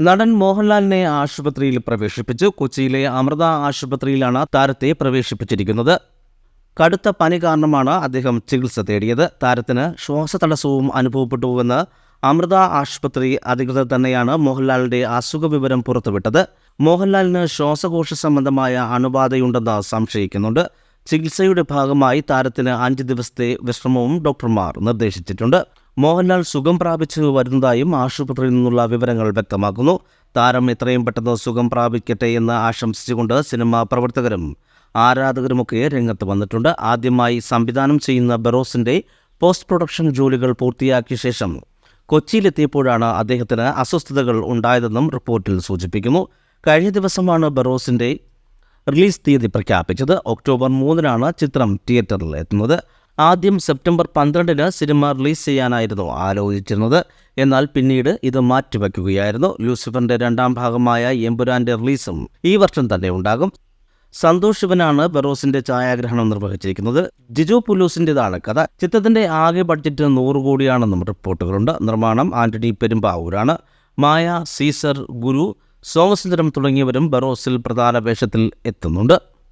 നടൻ മോഹൻലാലിനെ ആശുപത്രിയിൽ പ്രവേശിപ്പിച്ചു. കൊച്ചിയിലെ അമൃത ആശുപത്രിയിലാണ് താരത്തെ പ്രവേശിപ്പിച്ചിരിക്കുന്നത്. കടുത്ത പനി കാരണമാണ് അദ്ദേഹം ചികിത്സ തേടിയത്. താരത്തിന് ശ്വാസതടസ്സവും അനുഭവപ്പെട്ടുവെന്ന് അമൃത ആശുപത്രി അധികൃതർ തന്നെയാണ് മോഹൻലാലിന്റെ അസുഖ വിവരം പുറത്തുവിട്ടത്. മോഹൻലാലിന് ശ്വാസകോശ സംബന്ധമായ അണുബാധയുണ്ടെന്ന് സംശയിക്കുന്നുണ്ട്. ചികിത്സയുടെ ഭാഗമായി താരത്തിന് അഞ്ച് ദിവസത്തെ വിശ്രമവും ഡോക്ടർമാർ നിർദ്ദേശിച്ചിട്ടുണ്ട്. മോഹൻലാൽ സുഖം പ്രാപിച്ചു വരുന്നതായും ആശുപത്രിയിൽ നിന്നുള്ള വിവരങ്ങൾ വ്യക്തമാക്കുന്നു. താരം എത്രയും പെട്ടെന്ന് സുഖം പ്രാപിക്കട്ടെ എന്ന് ആശംസിച്ചുകൊണ്ട് സിനിമാ പ്രവർത്തകരും ആരാധകരുമൊക്കെ രംഗത്ത് വന്നിട്ടുണ്ട്. ആദ്യമായി സംവിധാനം ചെയ്യുന്ന ബെറോസിന്റെ പോസ്റ്റ് പ്രൊഡക്ഷൻ ജോലികൾ പൂർത്തിയാക്കിയ ശേഷം കൊച്ചിയിലെത്തിയപ്പോഴാണ് അദ്ദേഹത്തിന് അസ്വസ്ഥതകൾ ഉണ്ടായതെന്നും റിപ്പോർട്ടിൽ സൂചിപ്പിക്കുന്നു. കഴിഞ്ഞ ദിവസമാണ് ബെറോസിന്റെ റിലീസ് തീയതി പ്രഖ്യാപിച്ചത്. ഒക്ടോബർ മൂന്നിനാണ് ചിത്രം തിയേറ്ററിൽ എത്തുന്നത്. ആദ്യം സെപ്റ്റംബർ പന്ത്രണ്ടിന് സിനിമ റിലീസ് ചെയ്യാനായിരുന്നു ആലോചിച്ചിരുന്നത്. എന്നാൽ പിന്നീട് ഇത് മാറ്റിവെക്കുകയായിരുന്നു. ലൂസിഫറിന്റെ രണ്ടാം ഭാഗമായ എമ്പുരാന്റെ റിലീസും ഈ വർഷം തന്നെ ഉണ്ടാകും. സന്തോഷ് ശിവനാണ് ബെറോസിന്റെ ഛായാഗ്രഹണം നിർവഹിച്ചിരിക്കുന്നത്. ജിജു പുലൂസിന്റെതാണ് കഥ. ചിത്രത്തിന്റെ ആകെ ബഡ്ജറ്റ് നൂറ് കോടിയാണെന്നും റിപ്പോർട്ടുകളുണ്ട്. നിർമ്മാണം ആന്റണി പെരുമ്പാവൂരാണ്. മായ സീസർ ഗുരു സോമസുന്ദരം തുടങ്ങിയവരും ബറോസിൽ പ്രധാന വേഷത്തിൽ എത്തുന്നുണ്ട്.